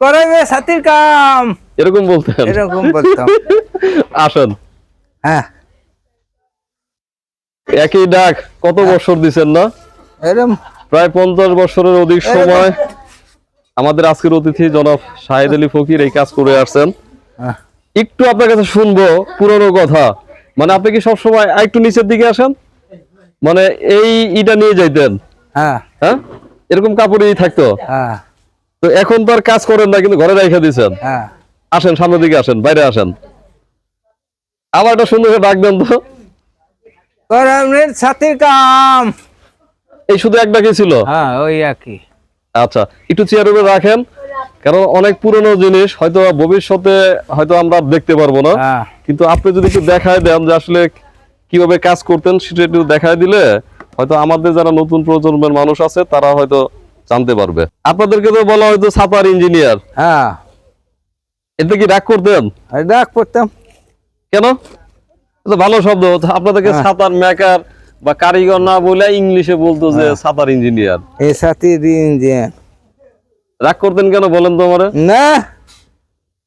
করাবে সাথীর কাম। এরকম বলতেন এরকম বলতাম আসেন। হ্যাঁ। একই ডাক কত বছর দিছেন না? প্রায় পঞ্চাশ বছরের অধিক সময় আমাদের আজকের অতিথি জনাব শাহেদ আলী ফকির এই কাজ করে আসছেন। হ্যাঁ। একটু আপনার কাছে শুনব পুরনো কথা। মানে আপনি কি সবসময় একটু নিচের দিকে আসেন? মানে এই ইটা নিয়ে যাইতেন। হ্যাঁ। হ্যাঁ? এরকম কাপড়ই থাকতো। হ্যাঁ। তো এখন তো আর কাজ করেন না কিন্তু ঘরে রেখে দিয়েছেন। হ্যাঁ। আসেন সামনের দিকে আসেন বাইরে আসেন। আবার একটা সুন্দর ডাক দেন তো। কাম। এই শুধু এক ডাকে ছিল? হ্যাঁ ওই একই। আচ্ছা একটু চেয়ার উপরে রাখেন কারণ অনেক পুরনো জিনিস হয়তো ভবিষ্যতে হয়তো আমরা দেখতে পারব না। হ্যাঁ। কিন্তু আপনি যদি একটু দেখায় দেন যে আসলে কীভাবে কাজ করতেন সেটা একটু দেখায় দিলে হয়তো আমাদের যারা নতুন প্রজন্মের মানুষ আছে তারা হয়তো জানতে পারবে। আপনাদেরকে তো বলা হয়তো সাপার ইঞ্জিনিয়ার। হ্যাঁ। এতে কি রাগ করতেন? ডাক পড়তাম কেন? ভালো শব্দ। আপনাদেরকে হ্যাঁ। সাঁতার মেকার বা কারিগর না বলে ইংলিশে বলতো যে হ্যাঁ। সাঁতার ইঞ্জিনিয়ার। এই সাথীর ইঞ্জিন রাগ করতেন কেন বলেন তো আমারে? না।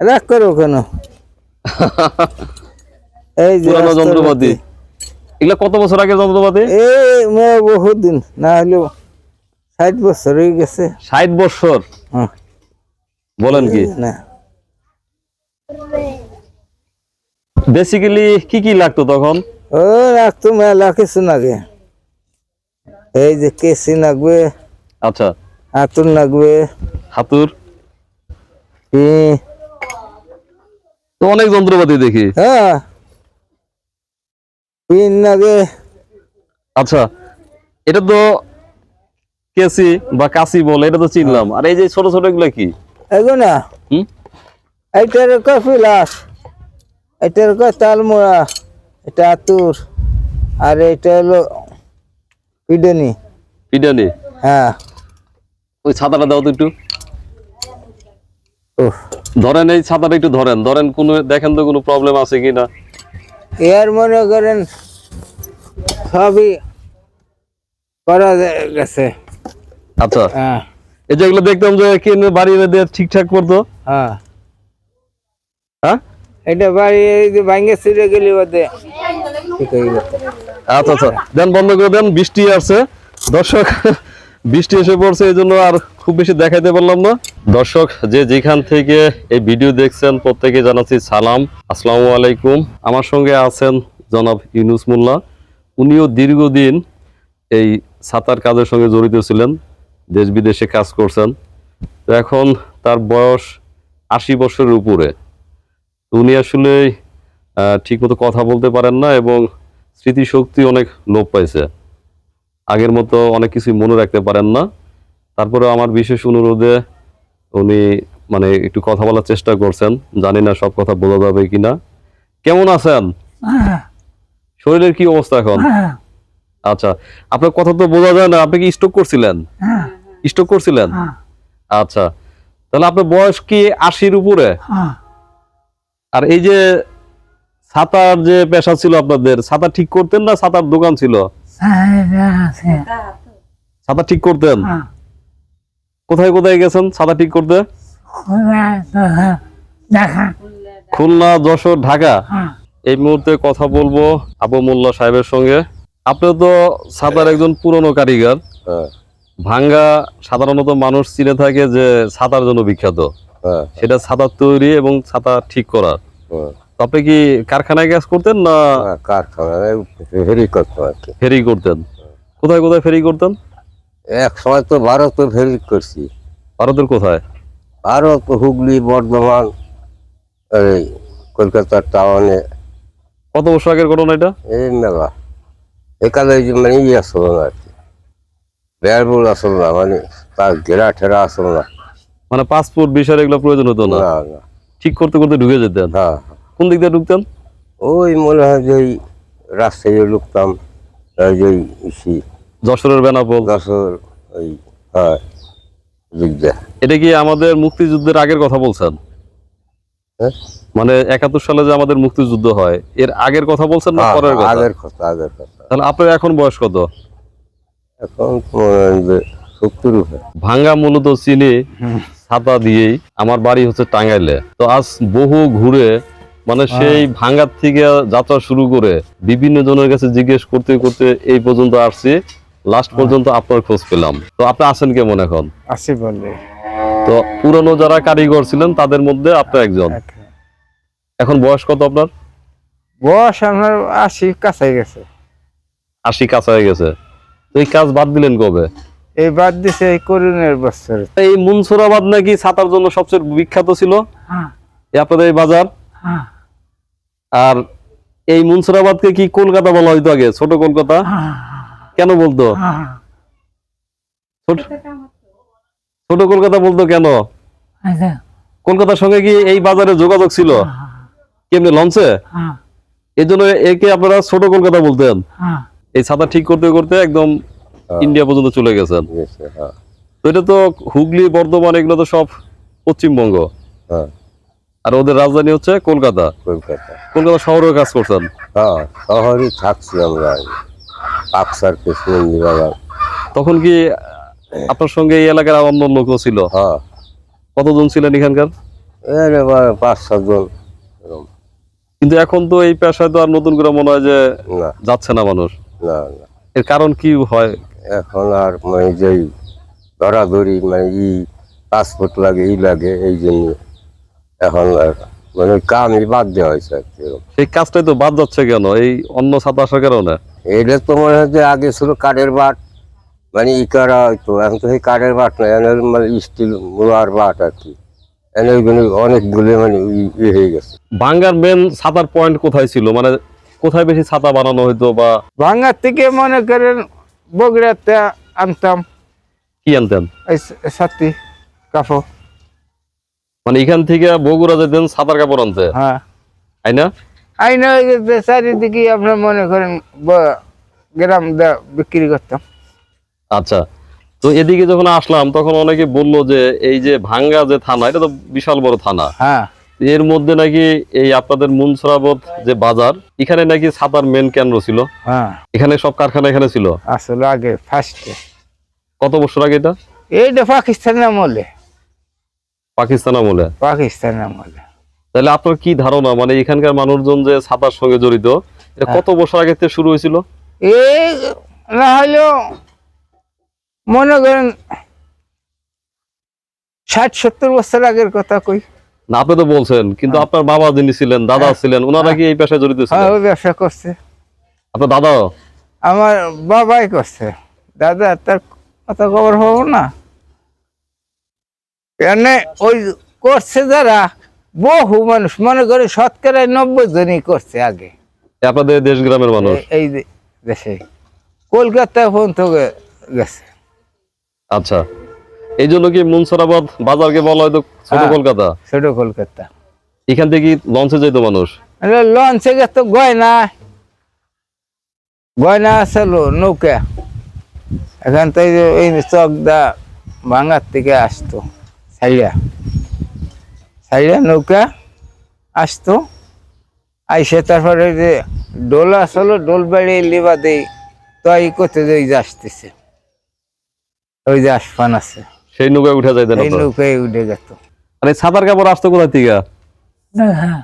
রাগ করো কেন? এই যে পুরানো যন্ত্রপাতি। এগুলা কত বছর আগে যন্ত্রপাতি? এই বহুত দিন না হলেও ষাট বছর হয়ে গেছে। ষাট বছর? বলেন কি? না। বেসিক্যালি কি কি লাগতো তখন? ও রাখতো মেলা কিছু নাগে এই যে কেসি নাগবে আচ্ছা। আতুর নাগবে হাতুর? তো অনেক যন্ত্রপাতি দেখি। হ্যাঁ। পিন নাগে আচ্ছা। এটা তো কেসি বা কাসি বলে এটা তো চিনলাম। আর এই যে ছোট ছোট এগুলা কি? এগো না। হুম? এইটার কয় ফিলাস? এটার কয় তালমোড়া? এটা আতুর। আর এটা হলো পিডনি। পিডানি? হ্যাঁ। ওই ছাতাটা দাও তো একটু। ধরেন এই ছাতাটা একটু ধরেন। ধরেন কোনো দেখেন তো কোনো প্রবলেম আছে কিনা। এর মনে করেন সবই করা গেছে। আচ্ছা। হ্যাঁ। এই যে এগুলো দেখতাম যে কেন বাড়ি দিয়ে ঠিকঠাক করতো। হ্যাঁ। হ্যাঁ? এটা বাড়ি এই যে ভাঙ্গে ছিঁড়ে গেলি বাদে। আচ্ছা আচ্ছা। দেন বন্ধ করে দেন বৃষ্টি আসছে। দর্শক বৃষ্টি এসে পড়ছে এই জন্য আর খুব বেশি দেখাইতে পারলাম না। দর্শক যে যেখান থেকে এই ভিডিও দেখছেন প্রত্যেকে জানাচ্ছি সালাম। আসসালামু আলাইকুম। আমার সঙ্গে আছেন জনাব ইউনুস মোল্লা। উনিও দীর্ঘদিন এই সাঁতার কাজের সঙ্গে জড়িত ছিলেন। দেশ বিদেশে কাজ করছেন। তো এখন তার বয়স আশি বছরের উপরে। উনি আসলে ঠিকমতো কথা বলতে পারেন না এবং স্মৃতিশক্তি অনেক লোপ পাইছে। আগের মতো অনেক কিছুই মনে রাখতে পারেন না। তারপরে আমার বিশেষ অনুরোধে উনি মানে একটু কথা বলার চেষ্টা করছেন। জানি না সব কথা বোঝা যাবে কিনা। কেমন আছেন? শরীরের কি অবস্থা এখন? আচ্ছা আপনার কথা তো বোঝা যায় না। আপনি কি স্ট্রোক করছিলেন? স্ট্রোক করছিলেন? আচ্ছা তাহলে আপনার বয়স কি আশির উপরে? আর এই যে ছাতার যে পেশা ছিল আপনাদের ছাতা ঠিক করতেন না ছাতার দোকান ছিল? ছাতা ঠিক করতেন? কোথায় কোথায় গেছেন ছাতা ঠিক করতে? খুলনা যশোর ঢাকা? এই মুহূর্তে কথা বলব আবু মোল্লা সাহেবের সঙ্গে। আপনি তো ছাতার একজন পুরনো কারিগর। হ্যাঁ। ভাঙ্গা সাধারণত মানুষ চিনে থাকে যে ছাতার জন্য বিখ্যাত। হ্যাঁ। সেটা ছাতার তৈরি এবং ছাতা ঠিক করা হ্যাঁ। তো আপনি কি কারখানায় কাজ করতেন না হ্যাঁ, কারখানায় ফেরি করতো ফেরি করতেন? কোথায় কোথায় ফেরি করতেন? এক সময় তো ভারতে ফেরি করছি। ভারতের কোথায়? ভারত হুগলি বর্ধমান এই কলকাতার টাউনে। কত বছর আগের ঘটনা এটা? এই মেলা এখানে মানে ইয়ে আসলো না আর কি। বেয়ারবুল আসলো না মানে তার ঘেরা ঠেরা আসলো না। মানে পাসপোর্ট ভিসার এগুলো প্রয়োজন হতো না? না না। ঠিক করতে করতে ঢুকে যেতেন? হ্যাঁ কোন দিক দিয়ে ঢুকতেন? ওই মনে হয় যে রাস্তায় যে যশোরের বেনাপোল? দশর ওই হ্যাঁ এটা কি আমাদের মুক্তিযুদ্ধের আগের কথা বলছেন? হ্যাঁ? মানে একাত্তর সালে যে আমাদের মুক্তিযুদ্ধ হয় এর আগের কথা বলছেন না হ্যাঁ, পরের কথা? আগের কথা আগের কথা। তাহলে আপনার এখন বয়স কত? এখন হয় উপরে। ভাঙ্গা মূলত চিনি ছাতা দিয়েই। আমার বাড়ি হচ্ছে টাঙ্গাইলে। তো আজ বহু ঘুরে মানে সেই ভাঙ্গার থেকে যাত্রা শুরু করে বিভিন্ন জনের কাছে জিজ্ঞেস করতে করতে এই পর্যন্ত আসছি। লাস্ট পর্যন্ত আপনার খোঁজ পেলাম। তো আপনি আছেন কেমন এখন? আসি বলে তো পুরনো যারা কারিগর ছিলেন তাদের মধ্যে আপনি একজন। এখন বয়স কত আপনার? বয়স আমার আশি কাছাই গেছে। আশি কাছা হয়ে গেছে। এই কাজ বাদ দিলেন কবে? এই বাদ দিছে এই করুণের বছর। এই মুনসুরাবাদ নাকি ছাতার জন্য সবচেয়ে বিখ্যাত ছিল? আপনাদের এই বাজার? আর এই মুনসুরাবাদকে কি কলকাতা বলা হইতো আগে? ছোট কলকাতা? কেন বলতো? ছোট ছোট কলকাতা বলতো কেন? কলকাতার সঙ্গে কি এই বাজারে যোগাযোগ ছিল? কেমনি লঞ্চে? এই জন্য একে আপনারা ছোট কলকাতা বলতেন। এই ছাতা ঠিক করতে করতে একদম ইন্ডিয়া পর্যন্ত চলে গেছেন হ্যাঁ। তো এটা তো হুগলি বর্ধমান এগুলো তো সব পশ্চিমবঙ্গ। হ্যাঁ। আর ওদের রাজধানী হচ্ছে কলকাতা। কলকাতা। কলকাতা শহরেও কাজ করছেন। হ্যাঁ থাকছি আমরা। তখন কি আপনার সঙ্গে এই এলাকার অন্য লোকও ছিল? হ্যাঁ। কতজন ছিলেন এখানকার? পাঁচ সাতজন কিন্তু এখন তো এই পেশায় তো আর নতুন করে মনে হয় যে যাচ্ছে না মানুষ। না না। এর কারণ কি হয়? এখন আর মানে যেই ধরাধরি মানে ই পাসপোর্ট লাগে ই লাগে এই জন্য এখন আর মানে কামই বাদ দেওয়া হয়েছে আর কি এরকম। সেই কাজটাই তো বাদ যাচ্ছে কেন? এই অন্য আসার কারণে? এটা তো মনে হয় যে আগে ছিল কাঠের বাট মানে ই করা হয়তো এখন তো সেই কাঠের বাট না এনে মানে স্টিল লোহার বাট আর কি। এনে অনেকগুলো মানে ই- হয়ে গেছে। বাঙ্গার মেন ছাতার পয়েন্ট কোথায় ছিল? মানে কোথায় বেশি ছাতা বানানো হইতো বা ভাঙ্গার থেকে মনে করেন বগুড়াতে আনতাম। কি আনতেন? এই কাপড়। মানে এখান থেকে বগুড়া যেতেন ছাতার কাপড় আনতে? হ্যাঁ। না? আইনা ওই চারিদিকে আপনার মনে করেন গ্রাম বিক্রি করতাম। আচ্ছা। তো এদিকে যখন আসলাম তখন অনেকে বলল যে এই যে ভাঙ্গা যে থানা এটা তো বিশাল বড় থানা। হ্যাঁ। এর মধ্যে নাকি এই আপনাদের মুনসরাবত যে বাজার এখানে নাকি ছাতার মেন কেন্দ্র ছিল। হ্যাঁ। এখানে সব কারখানা এখানে ছিল? আসলে আগে ফার্স্টে কত বছর আগে এটা? এইটা পাকিস্তানের আমলে। পাকিস্তান আমলে? পাকিস্তানের আমলে। তাহলে আপনার কি ধারণা? মানে এখানকার মানুষজন যে ছাতার সঙ্গে জড়িত এটা কত বছর আগে থেকে শুরু হয়েছিল? এই না হলেও মনে করেন ষাট সত্তর বছর আগের কথা কই। না আপনি তো বলছেন কিন্তু আপনার বাবা যিনি ছিলেন দাদা ছিলেন ওনারা কি এই পেশায় জড়িত হ্যাঁ ছিলেন ওই ব্যবসা করছে। আপনার দাদাও? আমার বাবাই করছে। দাদা তার কথা খবর হব না। এনে ওই করছে যারা বহু মানুষ মনে করে শতকরা নব্বই জনই করছে আগে। আপনাদের দেশ গ্রামের মানুষ? এই- দেশে। কলকাতা পর্যন্ত গেছে। আচ্ছা। এই জন্য কি মুনসরাবাদ বাজারকে বলা হয়তো ছোট হ্যাঁ। কলকাতা? ছোট কলকাতা। এখান থেকে লঞ্চে যেত মানুষ? লঞ্চে গেছে তো গয়না। গয়না আসলো নৌকা। এখান থেকে ওই চকদা ভাঙার থেকে আসতো সাইডা সাইডা নৌকা আসতো। আইসে তারপরে যে ডোল আসলো ডোল বাড়ি লিবা দেই তো এই করতে যে ওই যে আসতেছে। ওই যে আসফান আছে। সেই নৌকায় উঠে যাইতেন এই। নৌকায় উঠে গেত মানে ছাতার কাপড় আসতো কোথায় থেকে? হ্যাঁ।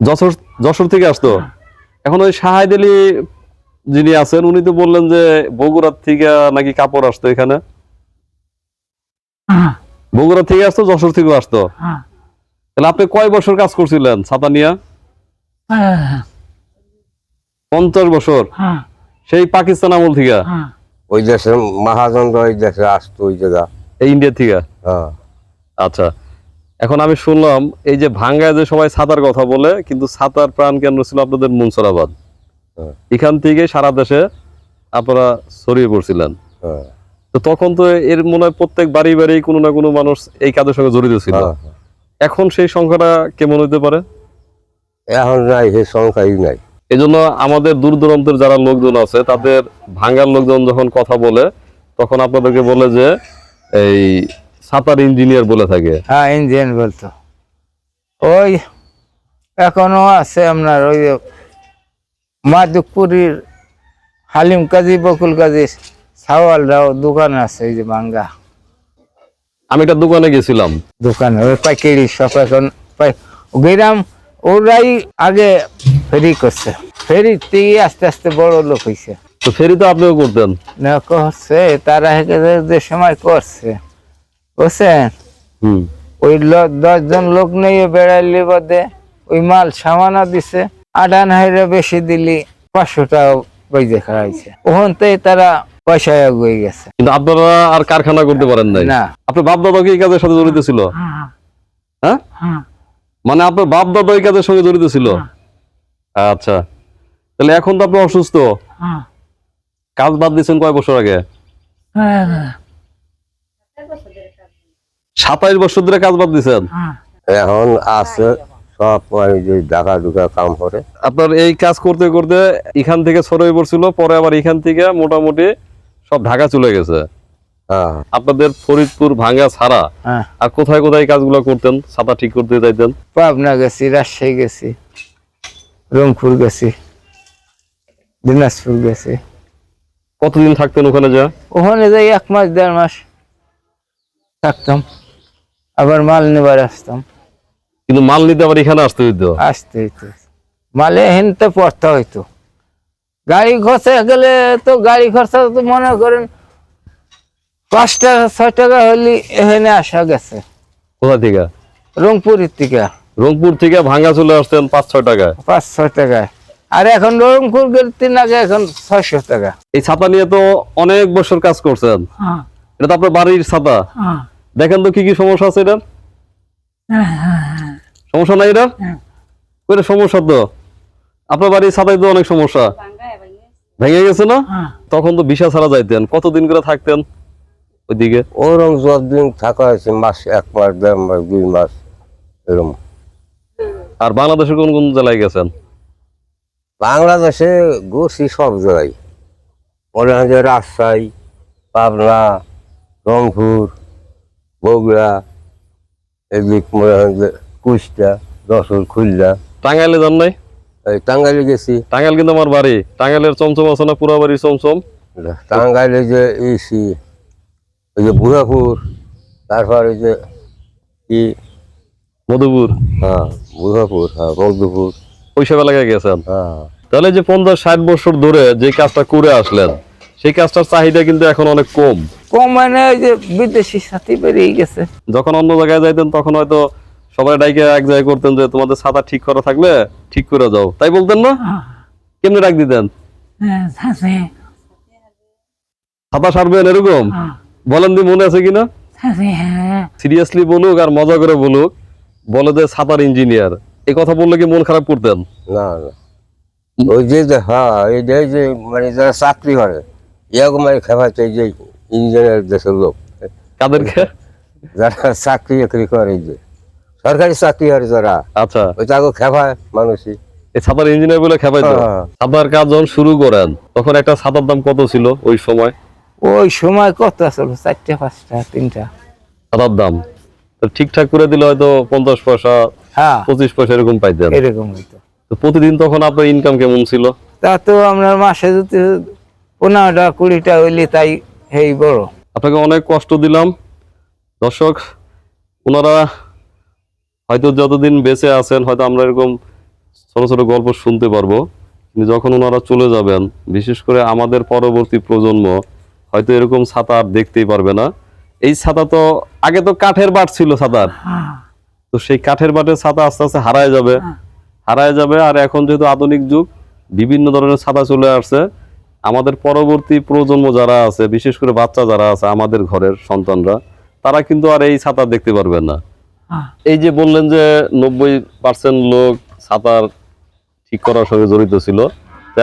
যশোর যশোর থেকে আসতো? এখন ওই সাহায্য আলী যিনি আছেন উনি তো বললেন যে বগুড়ার থেকে নাকি কাপড় আসতো এখানে। বগুড়া থেকে আসতো যশোর থেকে আসতো? তাহলে আপনি কয় বছর কাজ করছিলেন ছাতা নিয়ে? পঞ্চাশ বছর? সেই পাকিস্তান আমল থেকে? ওই দেশের মহাজন ওই দেশে আসতো ওই জায়গা। এই ইন্ডিয়া থেকে? হ্যাঁ। আচ্ছা এখন আমি শুনলাম এই যে ভাঙ্গায় যে সবাই ছাতার কথা বলে কিন্তু ছাতার প্রাণ কেন্দ্র ছিল আপনাদের মুনসরাবাদ। হ্যাঁ। এখান থেকে সারা দেশে আপনারা ছড়িয়ে পড়ছিলেন। হ্যাঁ। তো তখন তো এর মনে হয় প্রত্যেক বাড়ি বাড়ি কোনো না কোনো মানুষ এই কাজের সঙ্গে জড়িত ছিল। এখন সেই সংখ্যাটা কেমন হইতে পারে? এখন নাই সে সংখ্যাই নাই। এই জন্য আমাদের দূর দূরান্তের যারা লোকজন আছে তাদের ভাঙ্গার লোকজন যখন কথা বলে তখন আপনাদেরকে বলে যে এই সাঁতার ইঞ্জিনিয়ার বলে থাকে। হ্যাঁ ইঞ্জিনিয়ার বলতো। ওই এখনও আছে আপনার ওই মাদুকপুরীর হালিম কাজী বকুল কাজী সাওয়ালরাও দোকান আছে এই যে বাঙ্গা আমি একটা দোকানে গেছিলাম। দোকানে ওই পাইকারি সব এখন গ্রাম ওরাই আগে ফেরি করছে। ফেরি থেকে আস্তে আস্তে বড় লোক হয়েছে তো ফেরি তো আপনিও করতেন। না করছে তারা যে সময় করছে। বুঝছেন? হুম। ওই ল- দশজন লোক নিয়ে বেড়াইলে বাদে ওই মাল সামানা দিছে। আডান হাইরে বেশি দিলি পাঁচশো টাকা খাওয়াইছে। ওখান থেকে তারা পয়সা এগিয়ে গেছে। কিন্তু আপনারা আর কারখানা করতে পারেন নাই? না। আপনার বাপ দাদা কি কাজের সাথে জড়িত ছিল? হ্যাঁ। মানে আপনার বাপ দাদা এই কাজের সঙ্গে জড়িত ছিল? আচ্ছা। তাহলে এখন তো আপনি অসুস্থ। কাজ বাদ দিয়েছেন কয় বছর আগে? সাতাইশ বছর ধরে কাজ বাদ দিয়েছেন? এখন আছে সব যে কাম করে। আপনার এই কাজ করতে করতে এখান থেকে ছড়িয়ে পড়ছিল পরে আবার এখান থেকে মোটামুটি সব ঢাকা চলে গেছে। হ্যাঁ। আপনাদের ফরিদপুর ভাঙ্গা ছাড়া হ্যাঁ। আর কোথায় কোথায় কাজগুলো করতেন ছাতা ঠিক করতে চাইতেন পাবনা গেছি রাজশাহী গেছি। রংপুর গেছি দিনাজপুর গেছি। কতদিন থাকতেন ওখানে যা? ওখানে যাই এক মাস দেড় মাস থাকতাম। আবার মাল নেবার আসতাম। কিন্তু মাল নিতে আবার এখানে আসতে হইতো? আসতে হইতো। মালে হেনতে পড়তে হইতো। গাড়ি খরচা গেলে তো গাড়ি খরচা তো মনে করেন পাঁচ টাকা ছয় টাকা হলে এখানে আসা গেছে। কোথা থেকে? রংপুরের থেকে। রংপুর থেকে ভাঙ্গা চলে আসতেন পাঁচ ছয় টাকায়। পাঁচ ছয় টাকায়। আর এখন রংপুর তিন আগে এখন ছয়শো টাকা। এই ছাতা নিয়ে তো অনেক বছর কাজ করছেন। এটা তো আপনার বাড়ির ছাতা। দেখেন তো কি কি সমস্যা আছে এটার? সমস্যা নাই এটা ওইটা সমস্যা তো। আপনার বাড়ির ছাতায় তো অনেক সমস্যা। ভেঙে গেছে না? তখন তো বিশা ছাড়া যাইতেন। কতদিন করে থাকতেন ওইদিকে? ওরম যতদিন থাকা হয়েছে মাস এক মাস দেড় মাস দুই মাস এরকম আর বাংলাদেশের কোন কোন জেলায় গেছেন? বাংলাদেশে ঘুরছি সব জায়গায় মনে হয় যে রাজশাহী পাবনা রংপুর বগুড়া এদিক মনে হয় যে কুষ্টা যশোর খুলনা। টাঙ্গাইলে যান নাই? এই টাঙ্গাইলে গেছি। টাঙ্গাইল কিন্তু আমার বাড়ি। টাঙ্গাইলের চমচম আছে না পুরা বাড়ি চমচম? টাঙ্গাইলে যে ইসি ওই যে বুড়াপুর তারপর ওই যে কি মধুপুর? হ্যাঁ বুড়াপুর হ্যাঁ মধ্যপুর ওইসব এলাকায় গেছেন? হ্যাঁ। তাহলে যে পঞ্চাশ ষাট বছর ধরে যে কাজটা করে আসলেন সেই কাজটার চাহিদা কিন্তু এখন অনেক কম। কম মানে ওই যে বিদেশি সাথী বেরিয়ে গেছে। যখন অন্য জায়গায় যাইতেন তখন হয়তো সবাই ডাইকে এক জায়গায় করতেন যে তোমাদের ছাতা ঠিক করা থাকলে ঠিক করে যাও। তাই বলতেন না? কেমনে ডাক দিতেন? ছাতা সারবেন এরকম? বলেন দি মনে আছে কিনা? সিরিয়াসলি বলুক আর মজা করে বলুক। বলে যে ছাতার ইঞ্জিনিয়ার এই কথা বললে কি মন খারাপ করতেন? না না। ওই যে যে হ্যাঁ এই যে যে মানে যারা চাকরি করে এরকম মানে খেপাচ্ছে এই যে ইঞ্জিনিয়ার দেশের লোক। কাদেরকে? যারা চাকরি বাকরি করে এই যে সরকারি চাকরি করে যারা আচ্ছা। ওই তাকে খেপায় মানুষই। এই ছাতার ইঞ্জিনিয়ার বলে খেপাইতো? হ্যাঁ। ছাতার কাজ যখন শুরু করেন তখন একটা ছাতার দাম কত ছিল ওই সময়? ওই সময় কত আসলো চারটা পাঁচটা তিনটা। ছাতার দাম? ঠিকঠাক করে দিলে হয়তো পঞ্চাশ পয়সা হ্যাঁ। পঁচিশ পয়সা এরকম পাইতেন এরকম হইতো। তো প্রতিদিন তখন আপনার ইনকাম কেমন ছিল? তা তো আপনার মাসে যদি পনেরোটা কুড়িটা হইলে তাই এই বড়। আপনাকে অনেক কষ্ট দিলাম। দর্শক ওনারা হয়তো যতদিন বেঁচে আছেন হয়তো আমরা এরকম ছোট ছোট গল্প শুনতে পারব। কিন্তু যখন ওনারা চলে যাবেন বিশেষ করে আমাদের পরবর্তী প্রজন্ম হয়তো এরকম ছাতা আর দেখতেই পারবে না। এই ছাতা তো আগে তো কাঠের বাট ছিল ছাতার। তো সেই কাঠের বাটের ছাতা আস্তে আস্তে হারায় যাবে। হারায় যাবে আর এখন যেহেতু আধুনিক যুগ বিভিন্ন ধরনের ছাতা চলে আসছে। আমাদের পরবর্তী প্রজন্ম যারা আছে বিশেষ করে বাচ্চা যারা আছে আমাদের ঘরের সন্তানরা তারা কিন্তু আর এই ছাতা দেখতে পারবে না। এই যে বললেন যে নব্বই পার্সেন্ট লোক ছাতার ঠিক করার সঙ্গে জড়িত ছিল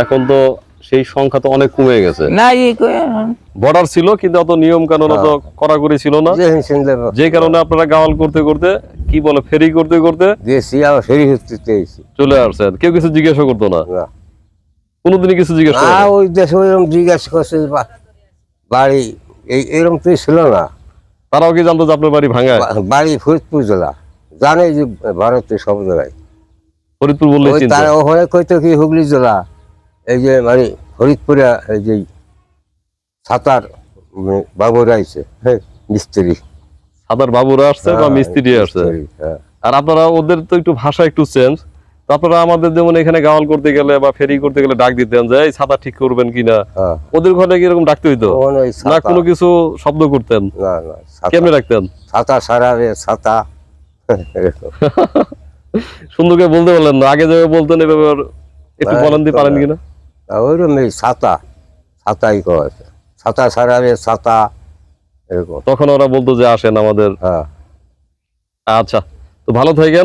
এখন তো সেই সংখ্যা তো অনেক কমে গেছে। না বর্ডার ছিল কিন্তু অত নিয়ম কানুন অত কড়াকড়ি ছিল না। যে কারণে আপনারা গাওয়াল করতে করতে কি বলে ফেরি করতে করতে ফেরি চলে আসছেন। কেউ কিছু জিজ্ঞাসা করতো না? কোনোদিনই কিছু জিজ্ঞাসা। ওই দেশে ওইরকম জিজ্ঞাসা করছে বাড়ি এই এরকম তো ছিল না। তারাও কি জানতো যে আপনার বাড়ি ভাঙায়? বা- বাড়ি ফরিদপুর জেলা। জানে যে ভারতের সব জায়গায়। ফরিদপুর বললে ওই ওখানে কইতো কি হুগলি জেলা। এই যে মানে ফরিদপুরে এই যে সাঁতার মানে বাবু রাইছে হ্যাঁ মিস্ত্রি। সাদার বাবুরা আসছে বা হ্যাঁ, মিস্ত্রি আসছে? হ্যাঁ। আর আপনারা ওদের তো একটু ভাষা একটু চেঞ্জ তারপরে আমাদের যেমন এখানে গাওয়াল করতে গেলে বা ফেরি করতে গেলে ডাক দিতেন যে এই ছাতা ঠিক করবেন কিনা হ্যাঁ। ওদের ঘরে কীরকম ডাকতে হইতো? না কোনো কিছু শব্দ করতেন? ছাতা- কেমনে রাখতেন? ছাতা সারাবে ছাতা এরকম। সুন্দর করে বলতে পারলেন না। আগে যেভাবে বলতেন এভাবে একটু বলেন দিয়ে পারেন কিনা? ওইরকম এই ছাতা ছাতাই কয়েছে ছাতা সারাবে ছাতা এরকম। তখন ওরা বলতো যে আসেন আমাদের। হ্যাঁ। আচ্ছা তো ভালো থাকেন।